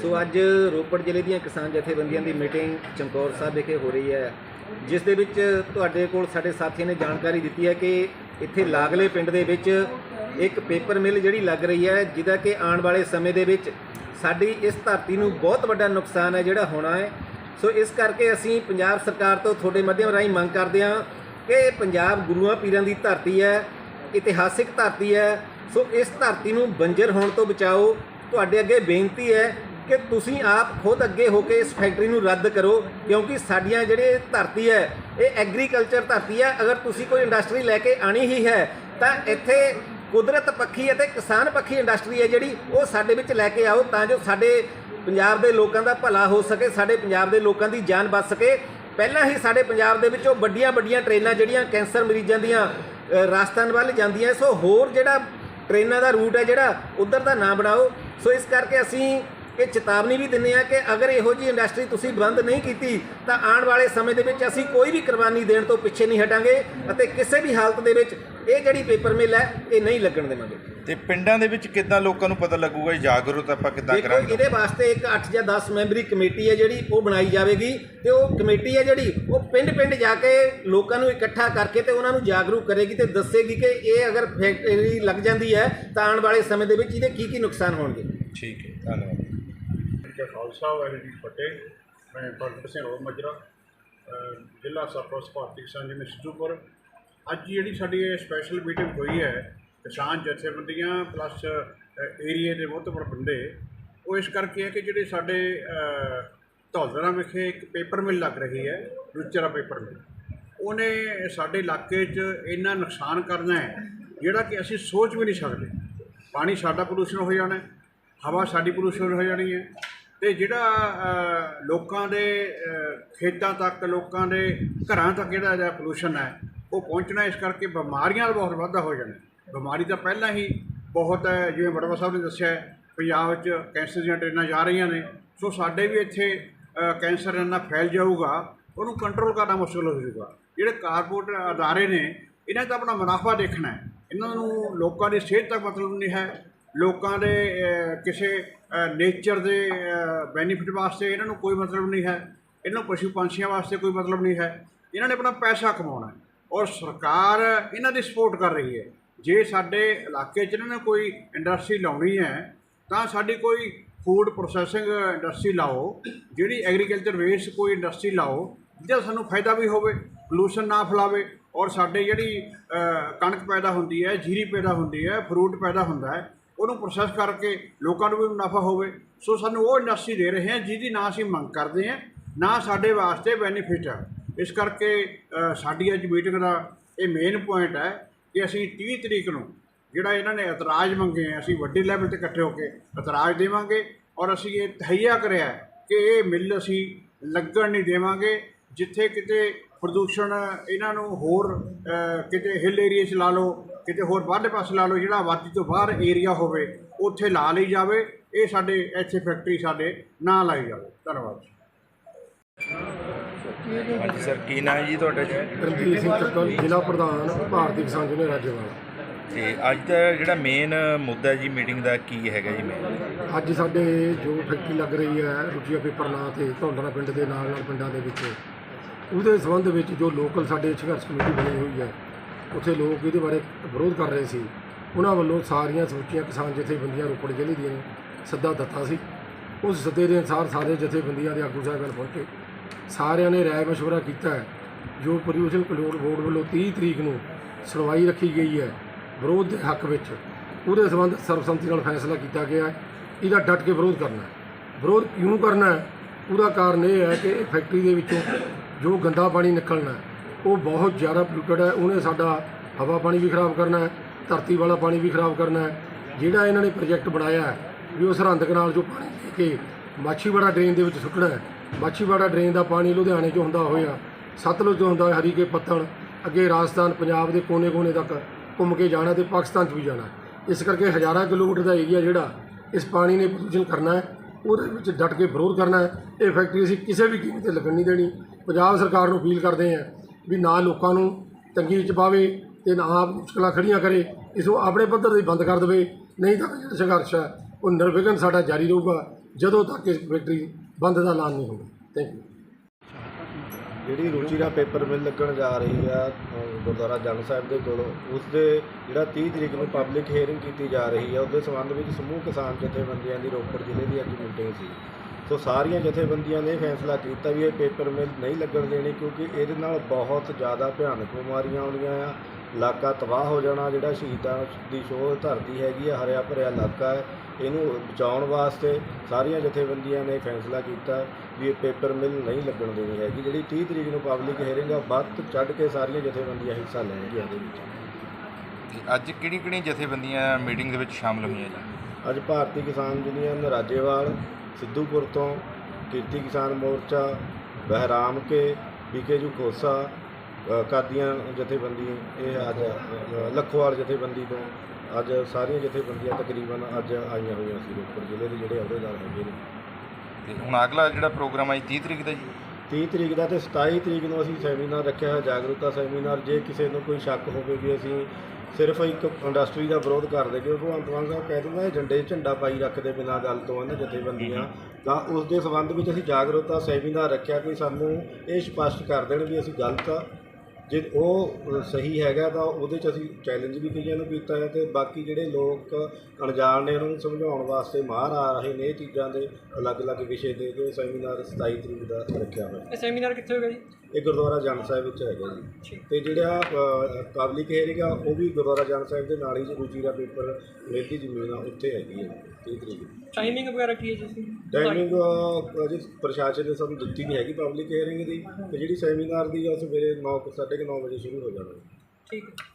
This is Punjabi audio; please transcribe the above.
ਸੋ ਅੱਜ ਰੋਪੜ ਜ਼ਿਲ੍ਹੇ ਦੀਆਂ ਕਿਸਾਨ ਜਥੇਬੰਦੀਆਂ ਦੀ ਮੀਟਿੰਗ ਚਮਕੌਰ ਸਾਹਿਬ ਵਿਖੇ ਹੋ ਰਹੀ ਹੈ, ਜਿਸ ਦੇ ਵਿੱਚ ਤੁਹਾਡੇ ਕੋਲ ਸਾਡੇ ਸਾਥੀਆਂ ਨੇ ਜਾਣਕਾਰੀ ਦਿੱਤੀ ਹੈ ਕਿ ਇੱਥੇ ਲਾਗਲੇ ਪਿੰਡ ਦੇ ਵਿੱਚ ਇੱਕ ਪੇਪਰ ਮਿਲ ਜਿਹੜੀ ਲੱਗ ਰਹੀ ਹੈ, ਜਿਹਦਾ ਕਿ ਆਉਣ ਵਾਲੇ ਸਮੇਂ ਦੇ ਵਿੱਚ ਸਾਡੀ ਇਸ ਧਰਤੀ ਨੂੰ ਬਹੁਤ ਵੱਡਾ ਨੁਕਸਾਨ ਹੈ ਜਿਹੜਾ ਹੋਣਾ ਹੈ। ਸੋ ਇਸ ਕਰਕੇ ਅਸੀਂ ਪੰਜਾਬ ਸਰਕਾਰ ਤੋਂ ਤੁਹਾਡੇ ਮਾਧਿਅਮ ਰਾਹੀਂ ਮੰਗ ਕਰਦੇ ਹਾਂ ਕਿ ਪੰਜਾਬ ਗੁਰੂਆਂ ਪੀਰਾਂ ਦੀ ਧਰਤੀ ਹੈ, ਇਤਿਹਾਸਿਕ ਧਰਤੀ ਹੈ। ਸੋ ਇਸ ਧਰਤੀ ਨੂੰ ਬੰਜਰ ਹੋਣ ਤੋਂ ਬਚਾਓ। ਤੁਹਾਡੇ ਅੱਗੇ ਬੇਨਤੀ ਹੈ ਕਿ ਤੁਸੀਂ ਆਪ ਖੁਦ ਅੱਗੇ ਹੋ ਕੇ ਇਸ ਫੈਕਟਰੀ ਨੂੰ ਰੱਦ ਕਰੋ ਕਿਉਂਕਿ ਸਾਡੀਆਂ ਜਿਹੜੇ ਧਰਤੀ ਹੈ ਇਹ ਐਗਰੀਕਲਚਰ ਧਰਤੀ ਹੈ ਅਗਰ ਤੁਸੀਂ ਕੋਈ ਇੰਡਸਟਰੀ ਲੈ ਕੇ ਆਣੀ ਹੀ ਹੈ ਤਾਂ ਇੱਥੇ ਕੁਦਰਤ ਪੱਖੀ ਅਤੇ ਕਿਸਾਨ ਪੱਖੀ ਇੰਡਸਟਰੀ ਹੈ ਜਿਹੜੀ ਉਹ ਸਾਡੇ ਵਿੱਚ ਲੈ ਕੇ ਆਓ ਤਾਂ ਜੋ ਸਾਡੇ ਪੰਜਾਬ ਦੇ ਲੋਕਾਂ ਦਾ ਭਲਾ ਹੋ ਸਕੇ ਸਾਡੇ ਪੰਜਾਬ ਦੇ ਲੋਕਾਂ ਦੀ ਜਾਨ ਬਚ ਸਕੇ। ਪਹਿਲਾਂ ਹੀ ਸਾਡੇ ਪੰਜਾਬ ਦੇ ਵਿੱਚੋਂ ਵੱਡੀਆਂ ਵੱਡੀਆਂ ਟ੍ਰੇਨਾਂ ਜਿਹੜੀਆਂ ਕੈਂਸਰ ਮਰੀਜ਼ਾਂ ਦੀਆਂ ਅ, ਰਾਜਸਥਾਨ ਵੱਲ ਜਾਂਦੀਆਂ ਸੋ ਹੋਰ ਜਿਹੜਾ ਟ੍ਰੇਨਾਂ ਦਾ ਰੂਟ ਹੈ ਜਿਹੜਾ ਉਧਰ ਦਾ ਨਾ ਬਣਾਓ। ਸੋ ਇਸ ਕਰਕੇ ਅਸੀਂ ਇਹ ਚੇਤਾਵਨੀ ਵੀ ਦਿੰਦੇ ਆ ਕਿ ਅਗਰ ਇਹੋ ਜੀ ਇੰਡਸਟਰੀ ਤੁਸੀਂ ਬੰਦ ਨਹੀਂ ਕੀਤੀ ਤਾਂ ਆਉਣ ਵਾਲੇ ਸਮੇਂ ਦੇ ਵਿੱਚ ਅਸੀਂ ਕੋਈ ਵੀ ਕੁਰਬਾਨੀ ਦੇਣ ਤੋਂ ਪਿੱਛੇ ਨਹੀਂ ਹਟਾਂਗੇ ਅਤੇ ਕਿਸੇ ਵੀ ਹਾਲਤ ਦੇ ਵਿੱਚ ਇਹ ਜਿਹੜੀ ਪੇਪਰ ਮਿਲ ਹੈ ਇਹ ਨਹੀਂ ਲੱਗਣ ਦੇਵਾਂਗੇ। ਤੇ ਪਿੰਡਾਂ ਦੇ ਵਿੱਚ ਕਿੱਦਾਂ ਲੋਕਾਂ ਨੂੰ ਪਤਾ ਲੱਗੂਗਾ ਜਾਗਰੂਕ ਆਪਾਂ ਕਿੱਦਾਂ ਦੇਖੋ ਕਰਾਂਗੇ? ਇਹਦੇ ਵਾਸਤੇ ਇੱਕ 8 ਜਾਂ 10 ਮੈਂਬਰੀ ਕਮੇਟੀ ਹੈ ਜਿਹੜੀ ਉਹ ਬਣਾਈ ਜਾਵੇਗੀ ਤੇ ਉਹ ਕਮੇਟੀ ਹੈ ਜਿਹੜੀ ਉਹ ਪਿੰਡ-ਪਿੰਡ ਜਾ ਕੇ ਲੋਕਾਂ ਨੂੰ ਇਕੱਠਾ ਕਰਕੇ ਤੇ ਉਹਨਾਂ ਨੂੰ ਜਾਗਰੂਕ ਕਰੇਗੀ ਤੇ ਦੱਸੇਗੀ ਕਿ ਇਹ ਅਗਰ ਫੈਕਟਰੀ ਲੱਗ ਜਾਂਦੀ ਹੈ ਤਾਂ ਆਉਣ ਵਾਲੇ ਸਮੇਂ ਦੇ ਵਿੱਚ ਇਹਦੇ ਕੀ ਕੀ ਨੁਕਸਾਨ ਹੋਣਗੇ। ਠੀਕ ਹੈ ਧੰਨਵਾਦ। ਜੈ ਖਾਲਸਾ ਵਾਹਿਗੁਰੂ ਜੀ ਫਤਿਹ। ਮੈਂ ਭਗਤ ਸਿੰਘ ਹੋਰ ਮਜਰਾ ਜ਼ਿਲ੍ਹਾ ਸਰਪ੍ਰਸਤ ਭਾਰਤੀ ਕਿਸਾਨ ਯੂਨੀਅਨ ਸਿੱਧੂਪੁਰ। ਅੱਜ ਜਿਹੜੀ ਸਾਡੀ ਇਹ ਸਪੈਸ਼ਲ ਮੀਟਿੰਗ ਹੋਈ ਹੈ ਕਿਸਾਨ ਜਥੇਬੰਦੀਆਂ ਪਲੱਸ ਏਰੀਏ ਦੇ ਮੁੱਤਬਰ ਬੰਦੇ ਉਹ ਇਸ ਕਰਕੇ ਹੈ ਕਿ ਜਿਹੜੇ ਸਾਡੇ ਅਹ, ਧੌਲਦਰਾ ਵਿਖੇ ਇੱਕ ਪੇਪਰ ਮਿਲ ਲੱਗ ਰਹੀ ਹੈ ਰੁਚਰਾ ਪੇਪਰ ਮਿਲ ਉਹਨੇ ਸਾਡੇ ਇਲਾਕੇ 'ਚ ਇੰਨਾ ਨੁਕਸਾਨ ਕਰਨਾ ਹੈ ਜਿਹੜਾ ਕਿ ਅਸੀਂ ਸੋਚ ਵੀ ਨਹੀਂ ਸਕਦੇ। ਪਾਣੀ ਸਾਡਾ ਪ੍ਰਦੂਸ਼ਣ ਹੋ ਜਾਣਾ ਹਵਾ ਸਾਡੀ ਪ੍ਰਦੂਸ਼ਣ ਹੋ ਜਾਣੀ ਹੈ। ਤੇ ਜਿਹੜਾ ਲੋਕਾਂ ਦੇ ਖੇਤਾਂ ਤੱਕ, ਲੋਕਾਂ ਦੇ ਘਰਾਂ ਤੱਕ ਜਿਹੜਾ ਜਿਹੜਾ ਪੋਲੂਸ਼ਨ ਹੈ, ਉਹ ਪਹੁੰਚਣਾ, ਇਸ ਕਰਕੇ ਬਿਮਾਰੀਆਂ ਦਾ ਬਹੁਤ ਵਾਧਾ ਹੋ ਜਾਣਾ। ਬਿਮਾਰੀ ਤਾਂ ਪਹਿਲਾਂ ਹੀ ਬਹੁਤ ਹੈ, ਜਿਵੇਂ ਵੜਵਾ ਸਾਹਿਬ ਨੇ ਦੱਸਿਆ ਪੰਜਾਬ 'ਚ ਕੈਂਸਰ ਦੀਆਂ ਟ੍ਰੇਨਾਂ ਜਾ ਰਹੀਆਂ ਨੇ, ਸੋ ਸਾਡੇ ਵੀ ਇੱਥੇ ਕੈਂਸਰ ਇੰਨਾ ਫੈਲ ਜਾਊਗਾ, ਉਹਨੂੰ ਕੰਟਰੋਲ ਕਰਨਾ ਮੁਸ਼ਕਲ ਹੋ ਜਾਊਗਾ। ਜਿਹੜੇ ਕਾਰਪੋਰੇਟ ਅਦਾਰੇ ਨੇ, ਇਹਨਾਂ ਦਾ ਆਪਣਾ ਮੁਨਾਫਾ ਦੇਖਣਾ ਹੈ। ਇਹਨਾਂ ਨੂੰ ਲੋਕਾਂ ਦੀ ਸਿਹਤ ਤੱਕ ਮਤਲਬ ਨਹੀਂ ਹੈ ਲੋਕਾਂ ਦੇ ਕਿਸੇ ਨੇਚਰ ਦੇ ਬੈਨੀਫਿਟ ਵਾਸਤੇ ਇਹਨਾਂ ਨੂੰ ਕੋਈ ਮਤਲਬ ਨਹੀਂ ਹੈ। ਇਹਨਾਂ ਨੂੰ ਪਸ਼ੂ ਪੰਛੀਆਂ ਵਾਸਤੇ ਕੋਈ ਮਤਲਬ ਨਹੀਂ ਹੈ। ਇਹਨਾਂ ਨੇ ਆਪਣਾ ਪੈਸਾ ਕਮਾਉਣਾ ਹੈ ਔਰ ਸਰਕਾਰ ਇਹਨਾਂ ਦੀ ਸਪੋਰਟ ਕਰ ਰਹੀ ਹੈ। ਜੇ ਸਾਡੇ ਇਲਾਕੇ 'ਚ ਇਹਨਾਂ ਨੇ ਕੋਈ ਇੰਡਸਟਰੀ ਲਾਉਣੀ ਹੈ, ਤਾਂ ਸਾਡੀ ਕੋਈ ਫੂਡ ਪ੍ਰੋਸੈਸਿੰਗ ਇੰਡਸਟਰੀ ਲਾਓ, ਜਿਹੜੀ ਐਗਰੀਕਲਚਰ ਵੇਸਟ ਕੋਈ ਇੰਡਸਟਰੀ ਲਾਓ, ਜਿਹਦਾ ਸਾਨੂੰ ਫਾਇਦਾ ਵੀ ਹੋਵੇ ਪੋਲੂਸ਼ਨ ਨਾ ਫੈਲਾਵੇ ਔਰ ਸਾਡੇ ਜਿਹੜੀ ਕਣਕ ਪੈਦਾ ਹੁੰਦੀ ਹੈ, ਜੀਰੀ ਪੈਦਾ ਹੁੰਦੀ ਹੈ ਫਰੂਟ ਪੈਦਾ ਹੁੰਦਾ ਹੈ ਉਹਨੂੰ ਪ੍ਰੋਸੈਸ ਕਰਕੇ ਲੋਕਾਂ ਨੂੰ ਵੀ ਮੁਨਾਫਾ ਹੋਵੇ। ਸੋ ਸਾਨੂੰ ਉਹ ਇੰਡਸਟਰੀ ਦੇ ਰਹੇ ਹਾਂ, ਜਿਹਦੀ ਨਾ ਅਸੀਂ ਮੰਗ ਕਰਦੇ ਹਾਂ, ਨਾ ਸਾਡੇ ਵਾਸਤੇ ਬੈਨੀਫਿਟ ਹੈ ਇਸ ਕਰਕੇ ਸਾਡੀ ਅੱਜ ਮੀਟਿੰਗ ਦਾ ਇਹ ਮੇਨ ਪੁਆਇੰਟ ਹੈ ਕਿ ਅਸੀਂ 30 ਤਰੀਕ ਨੂੰ ਜਿਹੜਾ ਇਹਨਾਂ ਨੇ ਇਤਰਾਜ਼ ਮੰਗੇ ਹੈ ਅਸੀਂ ਵੱਡੇ ਲੈਵਲ ਤੇ ਇਕੱਠੇ ਹੋ ਕੇ ਇਤਰਾਜ਼ ਦੇਵਾਂਗੇ ਔਰ ਅਸੀਂ ਇਹ ਤਹਈਆ ਕਰਿਆ ਕਿ ਇਹ ਮਿੱਲ ਅਸੀਂ ਲੱਗਣ ਨਹੀਂ ਦੇਵਾਂਗੇ, ਜਿੱਥੇ ਕਿਤੇ ਪ੍ਰਦੂਸ਼ਣ ਇਹਨਾਂ ਨੂੰ ਹੋਰ ਕਿਤੇ ਹਿੱਲ ਏਰੀਆ 'ਚ ਲਾ ਲਓ ਕਿਤੇ ਹੋਰ ਬਾਹਰਲੇ ਪਾਸੇ ਲਾ ਲਓ ਜਿਹੜਾ ਆਬਾਦੀ ਤੋਂ ਬਾਹਰ ਏਰੀਆ ਹੋਵੇ ਉੱਥੇ ਲਾ ਲਈ ਜਾਵੇ ਇਹ ਸਾਡੇ ਇੱਥੇ ਫੈਕਟਰੀ ਸਾਡੇ ਨਾ ਲਾਈ ਜਾਵੇ। ਧੰਨਵਾਦ ਜੀ। ਹਾਂਜੀ ਸਰ ਕੀ ਨਾਂ ਹੈ ਜੀ ਤੁਹਾਡਾ ਜੀ? ਰਣਜੀਤ ਸਿੰਘ ਚੱਕਲ ਜ਼ਿਲ੍ਹਾ ਪ੍ਰਧਾਨ ਭਾਰਤੀ ਕਿਸਾਨ ਯੂਨੀਅਨ ਰਾਜੇਵਾਲ। ਤੇ ਅੱਜ ਦਾ ਜਿਹੜਾ ਮੇਨ ਮੁੱਦਾ ਜੀ ਮੀਟਿੰਗ ਦਾ ਕੀ ਹੈਗਾ ਜੀ ਮੇਨ ਅੱਜ ਸਾਡੇ ਜੋ ਫੈਕਟਰੀ ਲੱਗ ਰਹੀ ਹੈ ਰੁਚੀਆ ਪੇਪਰ ਨਾਂ ਤੇ ਧੌਂਦਰਾ ਪਿੰਡ ਦੇ ਨਾਲ ਨਾਲ ਪਿੰਡਾਂ ਦੇ ਵਿੱਚ ਉਹਦੇ ਸੰਬੰਧ ਵਿੱਚ ਜੋ ਲੋਕਲ ਸਾਡੇ ਸੰਘਰਸ਼ ਕਮੇਟੀ ਬਣੀ ਹੋਈ ਹੈ, ਉੱਥੇ ਲੋਕ ਇਹਦੇ ਬਾਰੇ ਵਿਰੋਧ ਕਰ ਰਹੇ ਸੀ। ਉਹਨਾਂ ਵੱਲੋਂ ਸਾਰੀਆਂ ਸਮੁੱਚੀਆਂ ਕਿਸਾਨ ਜਥੇਬੰਦੀਆਂ ਰੋਪੜ ਜ਼ਿਲ੍ਹੇ ਦੀਆਂ ਸੱਦਾ ਦਿੱਤਾ ਸੀ। ਉਸ ਸੱਦੇ ਦੇ ਅਨੁਸਾਰ ਸਾਰੇ ਜਥੇਬੰਦੀਆਂ ਦੇ ਆਗੂ ਸਾਹਿਬਾਨ ਪਹੁੰਚੇ ਸਾਰਿਆਂ ਨੇ ਰਾਏ ਮਸ਼ਵਰਾ ਕੀਤਾ ਹੈ, ਜੋ ਪੋਲਿਊਸ਼ਨ ਕੰਟਰੋਲ ਬੋਰਡ ਵੱਲੋਂ 30 ਤਰੀਕ ਨੂੰ ਸੁਣਵਾਈ ਰੱਖੀ ਗਈ ਹੈ, ਵਿਰੋਧ ਦੇ ਹੱਕ ਵਿੱਚ। ਉਹਦੇ ਸੰਬੰਧ ਸਰਬਸੰਮਤੀ ਨਾਲ ਫੈਸਲਾ ਕੀਤਾ ਗਿਆ ਹੈ। ਇਹਦਾ ਡਟ ਕੇ ਵਿਰੋਧ ਕਰਨਾ ਵਿਰੋਧ ਕਿਉਂ ਕਰਨਾ ਹੈ? ਉਹਦਾ ਕਾਰਨ ਇਹ ਹੈ ਕਿ ਫੈਕਟਰੀ ਦੇ ਵਿੱਚੋਂ ਜੋ ਗੰਦਾ ਪਾਣੀ ਨਿਕਲਣਾ ਉਹ ਬਹੁਤ ਜ਼ਿਆਦਾ ਪੋਲੂਟਡ ਹੈ, ਉਹਨੇ ਸਾਡਾ ਹਵਾ ਪਾਣੀ ਵੀ ਖਰਾਬ ਕਰਨਾ ਹੈ, ਧਰਤੀ ਵਾਲਾ ਪਾਣੀ ਵੀ ਖਰਾਬ ਕਰਨਾ ਹੈ। ਜਿਹੜਾ ਇਹਨਾਂ ਨੇ ਪ੍ਰੋਜੈਕਟ ਬਣਾਇਆ ਵੀ ਉਹ ਸਰਹੰਦ ਕਨਾਲ ਚੋਂ ਪਾਣੀ ਲੈ ਕੇ ਮਾਛੀਵਾੜਾ ਡਰੇਨ ਦੇ ਵਿੱਚ ਸੁੱਟਣਾ ਹੈ। ਮਾਛੀਵਾੜਾ ਡਰੇਨ ਦਾ ਪਾਣੀ ਲੁਧਿਆਣੇ 'ਚੋਂ ਹੁੰਦਾ ਹੋਇਆ, ਸਤਲੁਜ ਤੋਂ ਹੁੰਦਾ ਹਰੀਕੇ ਪੱਤਣ, ਅੱਗੇ ਰਾਜਸਥਾਨ, ਪੰਜਾਬ ਦੇ ਕੋਨੇ-ਕੋਨੇ ਤੱਕ ਘੁੰਮ ਕੇ ਜਾਣਾ ਤੇ ਪਾਕਿਸਤਾਨ 'ਚ ਵੀ ਜਾਣਾ। ਇਸ ਕਰਕੇ ਹਜ਼ਾਰਾਂ ਕਿਲੋਮੀਟਰ ਦਾ ਏਰੀਆ ਜਿਹੜਾ, ਇਸ ਪਾਣੀ ਨੇ ਪ੍ਰਦੂਸ਼ਣ ਕਰਨਾ ਹੈ। ਉਹਦੇ ਵਿੱਚ ਡਟ ਕੇ ਵਿਰੋਧ ਕਰਨਾ ਹੈ। ਇਹ ਫੈਕਟਰੀ ਅਸੀਂ ਕਿਸੇ ਵੀ ਕੀਮਤ ਤੇ ਲੱਗਣ ਨਹੀਂ ਦੇਣੀ। ਪੰਜਾਬ ਸਰਕਾਰ ਨੂੰ ਅਪੀਲ ਕਰਦੇ ਹਾਂ ਵੀ ਨਾ ਲੋਕਾਂ ਨੂੰ ਤੰਗੀ 'ਚ ਪਾਵੇ ਤੇ ਨਾ ਆਪ ਮੁਸ਼ਕਲਾਂ ਖੜੀਆਂ ਕਰੇ। ਇਸ ਨੂੰ ਆਪਣੇ ਪੱਧਰ ਤੇ ਬੰਦ ਕਰ ਦੇਵੇ। ਨਹੀਂ ਤਾਂ ਜਿਹੜਾ ਸੰਘਰਸ਼ ਹੈ, ਉਹ ਨਿਰਵਿਘਨ ਸਾਡਾ ਜਾਰੀ ਰਹੂਗਾ। ਜਦੋਂ ਤੱਕ ਇਸ ਫੈਕਟਰੀ ਬੰਦ ਦਾ ਐਲਾਨ ਨਹੀਂ ਹੁੰਦਾ ਥੈਂਕ ਯੂ ਜਿਹੜੀ ਰੁਚੀ ਦਾ ਪੇਪਰ ਮਿਲ ਲੱਗਣ ਜਾ ਰਹੀ ਆ ਅ, ਗੁਰਦੁਆਰਾ ਜੰਗ ਸਾਹਿਬ ਦੇ ਕੋਲ ਉਸ ਦੇ ਜਿਹੜਾ 30 ਤਰੀਕ ਨੂੰ ਪਬਲਿਕ ਹੀਅਰਿੰਗ ਕੀਤੀ ਜਾ ਰਹੀ ਆ ਉਹਦੇ ਸੰਬੰਧ ਵਿੱਚ ਸਮੂਹ ਕਿਸਾਨ ਜਥੇਬੰਦੀਆਂ ਦੀ ਰੋਪੜ ਜ਼ਿਲ੍ਹੇ ਦੀ ਅੱਜ ਮੀਟਿੰਗ ਸੀ। ਸੋ ਸਾਰੀਆਂ ਜਥੇਬੰਦੀਆਂ ਨੇ ਫੈਸਲਾ ਕੀਤਾ ਵੀ ਇਹ ਪੇਪਰ ਮਿਲ ਨਹੀਂ ਲੱਗਣ ਦੇਣੀ ਕਿਉਂਕਿ ਇਹਦੇ ਨਾਲ ਬਹੁਤ ਜ਼ਿਆਦਾ ਭਿਆਨਕ ਬਿਮਾਰੀਆਂ ਆਉਣੀਆਂ ਆ ਇਲਾਕਾ ਤਬਾਹ ਹੋ ਜਾਣਾ ਜਿਹੜਾ ਸ਼ਹੀਦਾਂ ਦੀ ਸ਼ੋਅ ਧਰਤੀ ਹੈਗੀ ਆ ਹਰਿਆ ਭਰਿਆ ਇਲਾਕਾ ਹੈ ਇਹਨੂੰ ਬਚਾਉਣ ਵਾਸਤੇ ਸਾਰੀਆਂ ਜਥੇਬੰਦੀਆਂ ਨੇ ਫੈਸਲਾ ਕੀਤਾ ਵੀ ਇਹ ਪੇਪਰ ਮਿਲ ਨਹੀਂ ਲੱਗਣ ਦੇਣੀ ਹੈਗੀ। ਜਿਹੜੀ 30 ਤਰੀਕ ਨੂੰ ਪਬਲਿਕ ਹੀਅਰਿੰਗ ਆ ਵੱਧ ਚੜ੍ਹ ਕੇ ਸਾਰੀਆਂ ਜਥੇਬੰਦੀਆਂ ਹਿੱਸਾ ਲੈਣਗੀਆਂ ਇਹਦੇ ਵਿੱਚ। ਅੱਜ ਕਿਹੜੀ ਕਿਹੜੀ ਜਥੇਬੰਦੀਆਂ ਮੀਟਿੰਗ ਦੇ ਵਿੱਚ ਸ਼ਾਮਲ ਹੋਈਆਂ ਜੀ? ਅੱਜ ਭਾਰਤੀ ਕਿਸਾਨ ਯੂਨੀਅਨ ਰਾਜੇਵਾਲ ਸਿੱਧੂਪੁਰ ਤੋਂ ਕੀਰਤੀ ਕਿਸਾਨ ਮੋਰਚਾ ਬਹਿਰਾਮ ਕੇ ਬੀਕੇਜੂ ਅ, ਕਾਦੀਆਂ ਜਥੇਬੰਦੀ ਇਹ ਅੱਜ ਲੱਖੋਵਾਲ ਜਥੇਬੰਦੀ ਤੋਂ ਅੱਜ ਸਾਰੀਆਂ ਜਥੇਬੰਦੀਆਂ ਤਕਰੀਬਨ ਅੱਜ ਆਈਆਂ ਹੋਈਆਂ ਸੀ ਰੋਪੜ ਜ਼ਿਲ੍ਹੇ ਦੇ ਜਿਹੜੇ ਅਹੁਦੇਦਾਰ ਹੈਗੇ ਨੇ। ਤੇ ਹੁਣ ਅਗਲਾ ਜਿਹੜਾ ਪ੍ਰੋਗਰਾਮ ਹੈ ਜੀ 30 ਤਰੀਕ ਦਾ ਜੀ? 30 ਤਰੀਕ ਦਾ ਤੇ 27 ਤਰੀਕ ਨੂੰ ਅਸੀਂ ਸੈਮੀਨਾਰ ਰੱਖਿਆ ਹੋਇਆ ਜਾਗਰੂਕਤਾ ਸੈਮੀਨਾਰ। ਜੇ ਕਿਸੇ ਨੂੰ ਕੋਈ ਸ਼ੱਕ ਹੋਵੇ ਵੀ ਅਸੀਂ ਸਿਰਫ ਇੱਕ ਇੰਡਸਟਰੀ ਦਾ ਵਿਰੋਧ ਕਰਦੇ ਕਿਉਂਕਿ ਭਗਵੰਤ ਮਾਨ ਸਾਹਿਬ ਕਹਿ ਦਿੰਦਾ ਇਹ ਝੰਡੇ ਝੰਡਾ ਪਾਈ ਰੱਖਦੇ ਬਿਨਾਂ ਗੱਲ ਤੋਂ ਇਹਨਾਂ ਜਥੇਬੰਦੀਆਂ। ਤਾਂ ਉਸ ਦੇ ਸੰਬੰਧ ਵਿੱਚ ਅਸੀਂ ਜਾਗਰੂਕਤਾ ਸੈਮੀਨਾਰ ਰੱਖਿਆ ਕਿ ਸਾਨੂੰ ਇਹ ਸਪਸ਼ਟ ਕਰ ਦੇਣ ਵੀ ਅਸੀਂ ਗਲਤ ਆ। ਜੇ ਉਹ ਸਹੀ ਹੈਗਾ ਤਾਂ ਉਹਦੇ 'ਚ ਅਸੀਂ ਚੈਲੰਜ ਵੀ ਕਈਆਂ ਨੂੰ ਕੀਤਾ ਹੈ ਅਤੇ ਬਾਕੀ ਜਿਹੜੇ ਲੋਕ ਅਣਜਾਣ ਨੇ, ਉਹਨਾਂ ਨੂੰ ਸਮਝਾਉਣ ਵਾਸਤੇ ਮਾਹਰ ਆ ਰਹੇ ਨੇ ਇਹ ਚੀਜ਼ਾਂ ਦੇ ਅਲੱਗ-ਅਲੱਗ ਵਿਸ਼ੇ ਦੇ, ਜੋ ਸੈਮੀਨਾਰ 27 ਤਰੀਕ ਦਾ ਰੱਖਿਆ ਹੋਇਆ। ਇਹ ਸੈਮੀਨਾਰ ਕਿੱਥੇ ਹੋਏਗਾ ਜੀ? ਇਹ ਗੁਰਦੁਆਰਾ ਜੰਡ ਸਾਹਿਬ ਵਿੱਚ ਹੈਗਾ ਜੀ। ਤੇ ਜਿਹੜਾ ਪਬਲਿਕ ਏਰੀਆ ਗਾ ਉਹ ਵੀ ਗੁਰਦੁਆਰਾ ਜੰਡ ਸਾਹਿਬ ਦੇ ਨਾਲ ਹੀ ਦਾ ਪੇਪਰ ਮਿਲਦੀ ਜ਼ਮੀਨ ਆ ਉੱਥੇ ਹੈਗੀ ਹੈ 30 ਤਰੀਕ ਟਾਈਮਿੰਗ ਵਗੈਰਾ ਕੀ ਹੈ ਜੀ? ਟਾਈਮਿੰਗ ਅਜੇ ਪ੍ਰਸ਼ਾਸਨ ਨੇ ਸਾਨੂੰ ਦਿੱਤੀ ਨਹੀਂ ਹੈਗੀ ਪਬਲਿਕ ਹੀਅਰਿੰਗ ਦੀ ਤੇ ਜਿਹੜੀ ਸੈਮੀਨਾਰ ਦੀ ਆ ਉਹ ਸਵੇਰੇ 9 9:30 ਵਜੇ ਸ਼ੁਰੂ ਹੋ ਜਾਣਾ। ਠੀਕ ਹੈ।